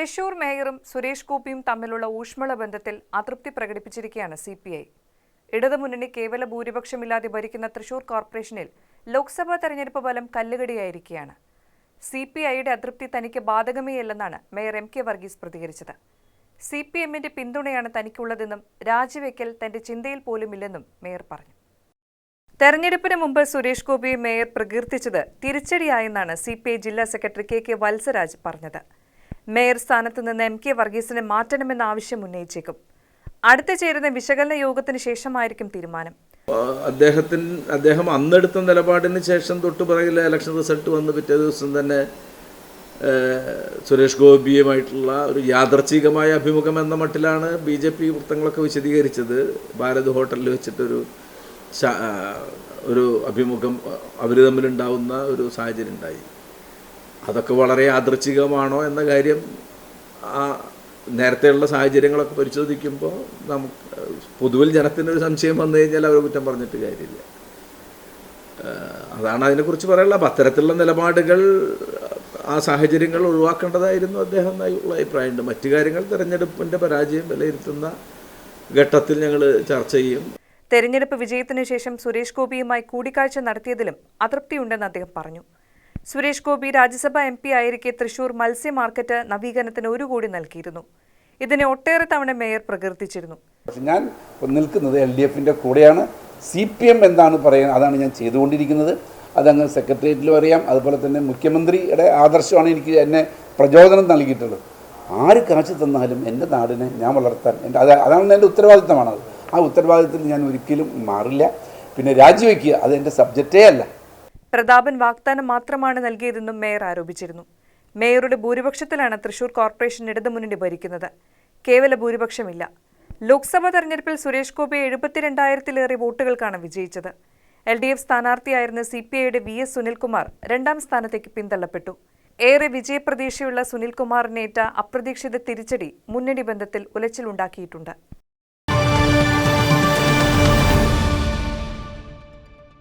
തൃശൂർ മേയറും സുരേഷ് ഗോപിയും തമ്മിലുള്ള ഊഷ്മള ബന്ധത്തിൽ അതൃപ്തി പ്രകടിപ്പിച്ചിരിക്കുകയാണ് സി പി ഐ. ഇടതുമുന്നണി കേവല ഭൂരിപക്ഷമില്ലാതെ ഭരിക്കുന്ന തൃശൂർ കോർപ്പറേഷനിൽ ലോക്സഭാ തെരഞ്ഞെടുപ്പ് ഫലം കല്ലുകടിയായിരിക്കുകയാണ്. സി പി ഐയുടെ അതൃപ്തി തനിക്ക് ബാധകമേയല്ലെന്നാണ് മേയർ എം കെ വർഗീസ് പ്രതികരിച്ചത്. സി പി എമ്മിന്റെ പിന്തുണയാണ് തനിക്കുള്ളതെന്നും രാജിവെക്കൽ തന്റെ ചിന്തയിൽ പോലുമില്ലെന്നും മേയർ പറഞ്ഞു. തെരഞ്ഞെടുപ്പിന് മുമ്പ് സുരേഷ് ഗോപിയെ മേയർ പ്രകീർത്തിച്ചത് തിരിച്ചടിയായെന്നാണ് സി പി ഐ ജില്ലാ സെക്രട്ടറി കെ കെ വത്സരാജ് പറഞ്ഞത്. മേയർ സ്ഥാനത്ത് നിന്ന് എം കെ വർഗീസിനെ മാറ്റണമെന്ന ആവശ്യം ഉന്നയിച്ചേക്കും. അടുത്ത ചേരുന്ന വിശകലന യോഗത്തിന് ശേഷമായിരിക്കും തീരുമാനം. അദ്ദേഹത്തിന് അദ്ദേഹം അന്നെടുത്ത നിലപാടിന് ശേഷം തൊട്ട് പറയില്ല ഇലക്ഷൻ റിസൾട്ട് വന്ന് പിറ്റേ ദിവസം തന്നെ സുരേഷ് ഗോപിയുമായിട്ടുള്ള ഒരു യാദർച്ഛികമായ അഭിമുഖം എന്ന മട്ടിലാണ് ബി ജെ പി വൃത്തങ്ങളൊക്കെ വിശദീകരിച്ചത്. ഭാരത് ഹോട്ടലിൽ വെച്ചിട്ടൊരു ഒരു അഭിമുഖം അവർ തമ്മിലുണ്ടാവുന്ന ഒരു സാഹചര്യം ഉണ്ടായി. അതൊക്കെ വളരെ യാദൃച്ഛികമാണോ എന്ന കാര്യം ആ നേരത്തെയുള്ള സാഹചര്യങ്ങളൊക്കെ പരിശോധിക്കുമ്പോൾ നമുക്ക് പൊതുവിൽ ജനത്തിനൊരു സംശയം വന്നു കഴിഞ്ഞാൽ അവർ കുറ്റം പറഞ്ഞിട്ട് കാര്യമില്ല. അതാണ് അതിനെക്കുറിച്ച് പറയാനുള്ള അപ്പം അത്തരത്തിലുള്ള നിലപാടുകൾ ആ സാഹചര്യങ്ങൾ ഒഴിവാക്കേണ്ടതായിരുന്നു അദ്ദേഹം എന്നുള്ള അഭിപ്രായമുണ്ട്. മറ്റു കാര്യങ്ങൾ തെരഞ്ഞെടുപ്പിന്റെ പരാജയം വിലയിരുത്തുന്ന ഘട്ടത്തിൽ ഞങ്ങൾ ചർച്ച ചെയ്യും. തെരഞ്ഞെടുപ്പ് വിജയത്തിനു ശേഷം സുരേഷ് ഗോപിയുമായി കൂടിക്കാഴ്ച നടത്തിയതിലും അതൃപ്തിയുണ്ടെന്ന് അദ്ദേഹം പറഞ്ഞു. സുരേഷ് ഗോപി രാജ്യസഭ എം പി ആയിരിക്കെ തൃശൂർ മത്സ്യ മാർക്കറ്റ് നവീകരണത്തിന് ഒരു കോടി നൽകിയിരുന്നു. ഇതിനെ ഒട്ടേറെ തവണ മേയർ പ്രകീർത്തിച്ചിരുന്നു. ഞാൻ നിൽക്കുന്നത് എൽ ഡി എഫിന്റെ കൂടെയാണ്. സി പി എം എന്താണ് പറയുന്നത് അതാണ് ഞാൻ ചെയ്തുകൊണ്ടിരിക്കുന്നത്. അതങ്ങ് സെക്രട്ടേറിയറ്റിലും അറിയാം. അതുപോലെ തന്നെ മുഖ്യമന്ത്രിയുടെ ആദർശമാണ് എനിക്ക് എന്നെ പ്രചോദനം നൽകിയിട്ടുള്ളത്. ആര് കാശ് തന്നാലും എന്റെ നാടിനെ ഞാൻ വളർത്താൻ എന്റെ അത് അതാണ് എന്റെ ഉത്തരവാദിത്തമാണത്. ആ ഉത്തരവാദിത്തത്തിൽ ഞാൻ ഒരിക്കലും മാറില്ല. പിന്നെ രാജിവെക്കുക അത് എന്റെ സബ്ജക്റ്റേ അല്ല. പ്രതാപൻ വാഗ്ദാനം മാത്രമാണ് നൽകിയതെന്നും മേയർ ആരോപിച്ചിരുന്നു. മേയറുടെ ഭൂരിപക്ഷത്തിലാണ് തൃശൂർ കോർപ്പറേഷൻ ഇടതുമുന്നണി ഭരിക്കുന്നത്. കേവല ഭൂരിപക്ഷമില്ല. ലോക്സഭാ തെരഞ്ഞെടുപ്പിൽ സുരേഷ് ഗോപി എഴുപത്തിരണ്ടായിരത്തിലേറെ വോട്ടുകൾക്കാണ് വിജയിച്ചത്. എൽ ഡി എഫ് സ്ഥാനാർത്ഥിയായിരുന്ന സി പി ഐയുടെ വി എസ് സുനിൽകുമാർ രണ്ടാം സ്ഥാനത്തേക്ക് പിന്തള്ളപ്പെട്ടു. ഏറെ വിജയപ്രതീക്ഷയുള്ള സുനിൽകുമാറിനേറ്റ അപ്രതീക്ഷിത തിരിച്ചടി മുന്നണി ബന്ധത്തിൽ ഉലച്ചിലുണ്ടാക്കിയിട്ടുണ്ട്.